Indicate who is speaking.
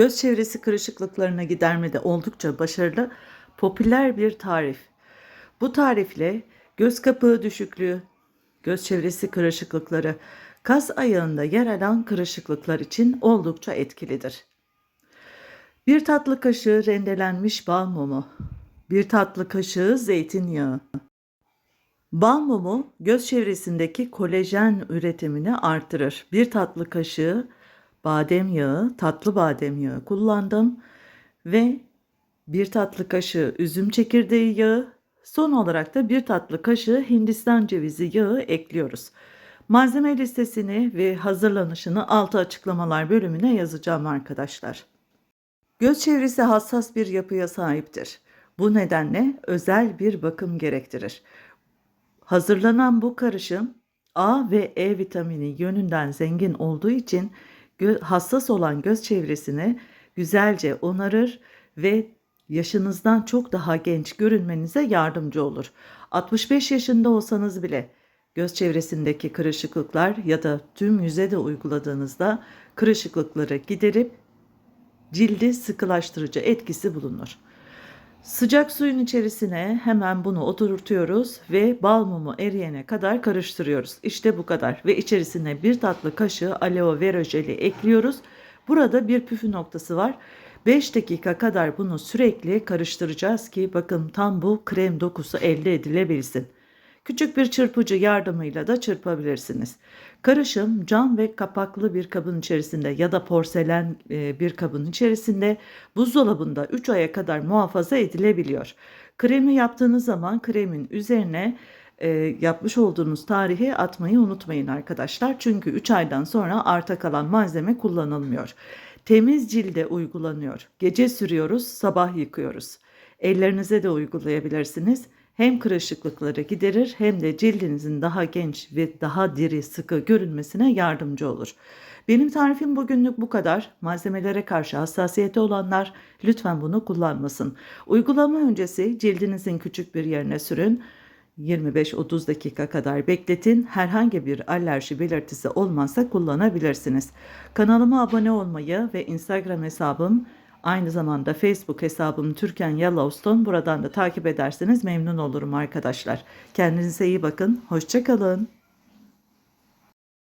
Speaker 1: Göz çevresi kırışıklıklarını gidermede oldukça başarılı, popüler bir tarif. Bu tarifle göz kapağı düşüklüğü, göz çevresi kırışıklıkları, kas ayağında yer alan kırışıklıklar için oldukça etkilidir. Bir tatlı kaşığı rendelenmiş bal mumu, bir tatlı kaşığı zeytinyağı. Bal mumu göz çevresindeki kolajen üretimini artırır. Bir tatlı kaşığı badem yağı, tatlı badem yağı kullandım ve bir tatlı kaşığı üzüm çekirdeği yağı, son olarak da bir tatlı kaşığı Hindistan cevizi yağı ekliyoruz. Malzeme listesini ve hazırlanışını altı açıklamalar bölümüne yazacağım arkadaşlar. Göz çevresi hassas bir yapıya sahiptir. Bu nedenle özel bir bakım gerektirir. Hazırlanan bu karışım A ve E vitamini yönünden zengin olduğu için hassas olan göz çevresini güzelce onarır ve yaşınızdan çok daha genç görünmenize yardımcı olur. 65 yaşında olsanız bile göz çevresindeki kırışıklıklar ya da tüm yüze de uyguladığınızda kırışıklıkları giderip cildi sıkılaştırıcı etkisi bulunur. Sıcak suyun içerisine hemen bunu oturtuyoruz ve bal mumu eriyene kadar karıştırıyoruz. İşte bu kadar ve içerisine bir tatlı kaşığı aloe vera jeli ekliyoruz. Burada bir püfü noktası var. 5 dakika kadar bunu sürekli karıştıracağız ki bakın tam bu krem dokusu elde edilebilsin. Küçük bir çırpıcı yardımıyla da çırpabilirsiniz. Karışım cam ve kapaklı bir kabın içerisinde ya da porselen e, bir kabın içerisinde buzdolabında 3 aya kadar muhafaza edilebiliyor. Kremi yaptığınız zaman kremin üzerine e, yapmış olduğunuz tarihi atmayı unutmayın arkadaşlar. Çünkü 3 aydan sonra arta kalan malzeme kullanılmıyor. Temiz cilde uygulanıyor. Gece sürüyoruz, sabah yıkıyoruz. Ellerinize de uygulayabilirsiniz. Hem kırışıklıkları giderir hem de cildinizin daha genç ve daha diri, sıkı görünmesine yardımcı olur. Benim tarifim bugünlük bu kadar. Malzemelere karşı hassasiyeti olanlar lütfen bunu kullanmasın. Uygulama öncesi cildinizin küçük bir yerine sürün. 25-30 dakika kadar bekletin. Herhangi bir alerji belirtisi olmazsa kullanabilirsiniz. Kanalıma abone olmayı ve Instagram hesabım Aynı zamanda Facebook hesabım Türkan Yellowstone. Buradan da takip ederseniz memnun olurum arkadaşlar. Kendinize iyi bakın. Hoşçakalın.